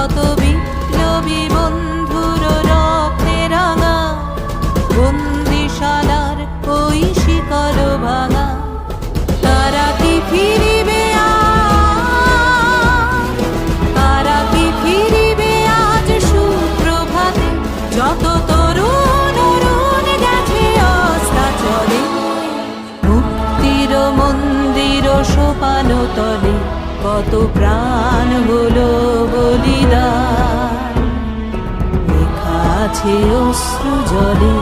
কত বিপ্লবী বন্ধুর রক্তে রাঙা বন্দিশালার ওই শিকল ভাঙা। তারা কি ফিরিবে? তারা কি ফিরিবে আজ সুপ্রভাতে? যত তরুণ অরুণ গেছে, অস্তাচলে। মুক্তির মন্দির সোপান কত প্রাণ হলো বলিদান। লেখা আছে অশ্রু জলে।